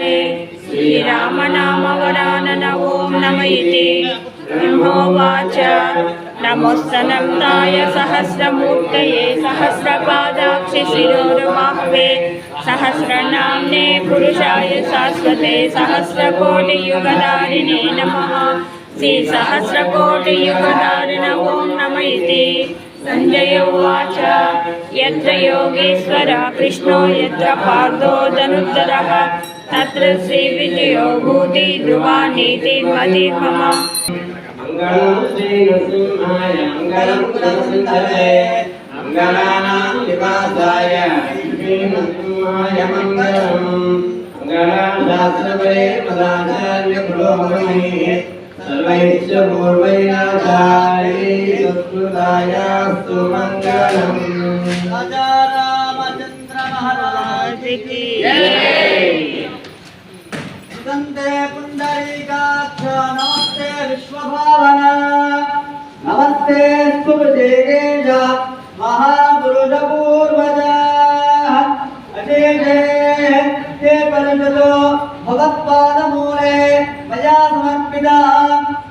मध्ये श्रीरामनामवरानन ॐ नम इति ब्रह्मोवाच नमोस्तनन्ताय सहस्रमूर्तये, सहस्रपादाक्षि सहस्रनाम्ने पुरुषाय शाश्वते सहस्रकोटियुगधारिणे नमः। श्रीसहस्रकोटियुगधारिण ॐ नम इति सञ्जय उवाच। यत्र योगेश्वर, कृष्णो यत्र पार्थो धनुद्धरः तत्र श्रीविजयो भूति ध्रुवा नीतिमति मम मङ्गलं श्रीनृसिंहाय मङ्गलं प्रसिद्धये मङ्गलानां निवासाय श्रीनृसिंहाय मङ्गलम् मङ्गलाशास्त्रपरे पदाचार्यपुरोगमये सर्वैश्च पूर्वैनाथाय संस्कृतायास्तु मङ्गलम् राजा रामचन्द्र महाराज की सुगंधे पुंडरीकाक्ष नमस्ते विश्वभावना नमस्ते सुभजेगेज महापुरुष पूर्वज अजय जय ते परिषदो भगवत्पादमूले मया समर्पिता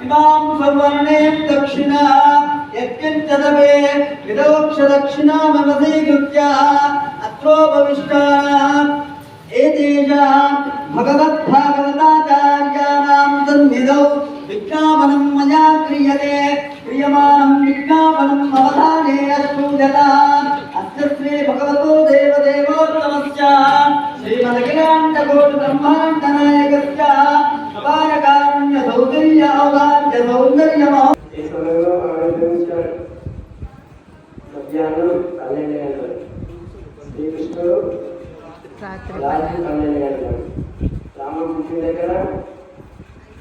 इमां सुवर्णे दक्षिणा यत्किञ्चदवे विदोक्षदक्षिणामवधीकृत्य अत्रोपविष्टानाम् एतेषां भगवद्भागवताचार्याणां ఘోర బ్రహ్మాండనాయకస్య అపార కారుణ్య సౌందర్య అవార్య సౌందర్య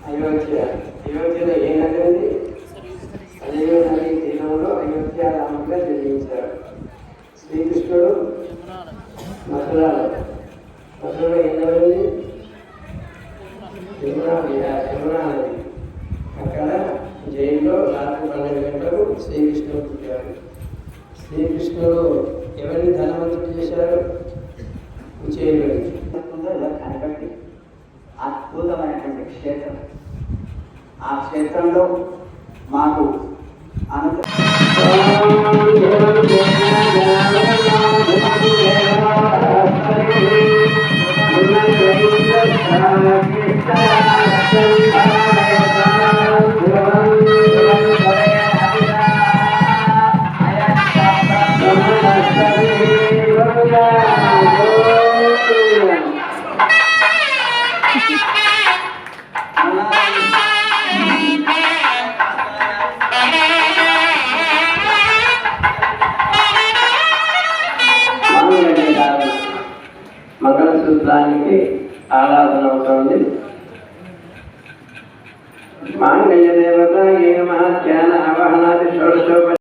అయోధ్య. అయోధ్య శ్రీకృష్ణుడు మధురాలు మథురలో ఏ నది ఉంది అక్కడ జైల్లో రాత్రి పన్నెండు గంటలకు శ్రీకృష్ణుడు పుట్టాడు శ్రీకృష్ణుడు ఎవరిని ధనవంతుడు చేశాడు? కుచేలుడు ఉందో ఇలా కనబట్టి అద్భుతమైనటువంటి క్షేత్రం ఆ క్షేత్రంలో మాకు అనంత मंगलसूत्राనికి ఆరాధన అవుతోంది మాంగళ్య దేవత ఏ మహాధ్యాన అవహనాది షోడశోప